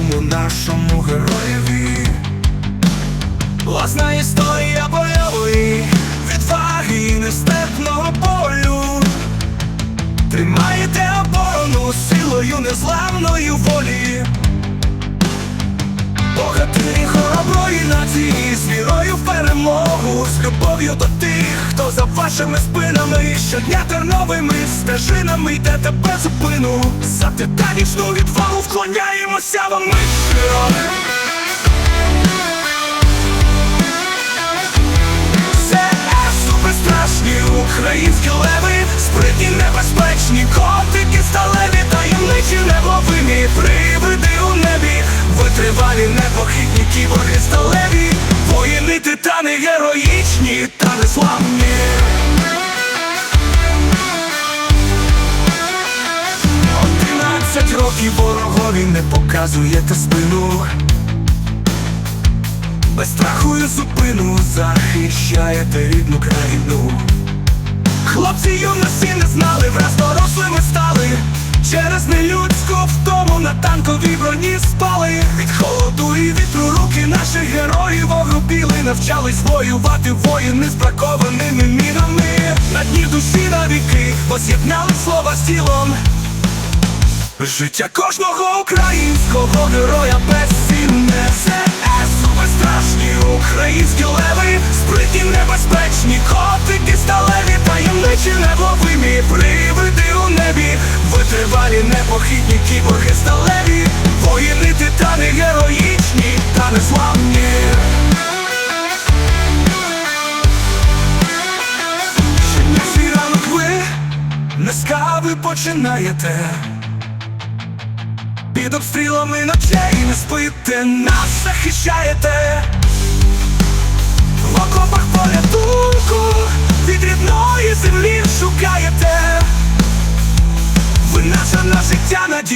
кожному нашому героєві власна історія бойової, відваги нестепного нестерпного болю. Тримаєте оборону силою незламної волі, богатирі хороброї нації з вірою перемогу, з любов'ю до тих, хто за вашими спинами щодня терновими стежинами йдете без зупину. За титанічну відвагу вклоняємося вам ми герої. Це суперстрашні українські леви, спритні небезпечні, котики сталеві, таємничі невловимі, привиди у небі, витривалі непохитні кіборги сталеві, воїни титани героїчні та незламні. Одинадцять років ворогові не показуєте спину. Без страху і зупину захищаєте рідну країну. Хлопці юності не знали, враз дорослими стали. Через нелюдську втому на танковій броні спали. Від холоду і вітру руки наших героїв огрубіли, навчались воювати воїни з бракованими мінами. На дні душі навіки воз'єднали слова з тілом. Життя кожного українського героя безцінне Це суперстрашні українські леви, спритні небезпечні, котики сталеві, таємничі невловимі, витривалі непохитні кіборги сталеві, воїни титани героїчні та незламні. Щодня свій ранок ви не кави починаєте. Під обстрілами ночей не спите, нас захищаєте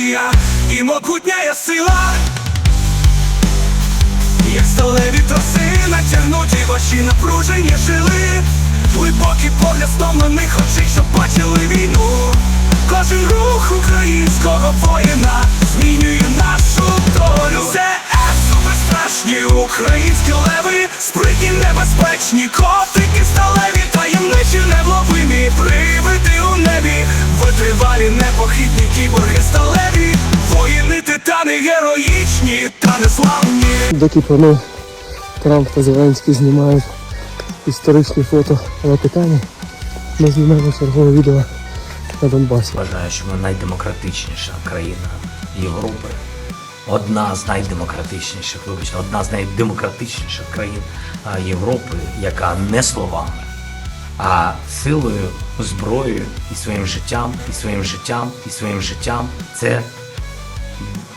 життя і могутня є сила. Як сталеві троси натягнуті ваші напружені жили. Глибокий погляд стомлених очей, що бачили війну. Кожен рух українського воїна змінює нашу долю. Це суперстрашні українські леви, спритні небезпечні, Доки пани Трамп та Зеленський знімають історичні фото на Титані, ми знімаємо чергове відео на Донбасі. Вважаю, що ми найдемократичніша країна Європи. Одна з найдемократичніших, вибачте, одна з найдемократичніших країн Європи, яка не словами, а силою, зброєю і своїм життям, і своїм життям, і своїм життям це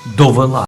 довела.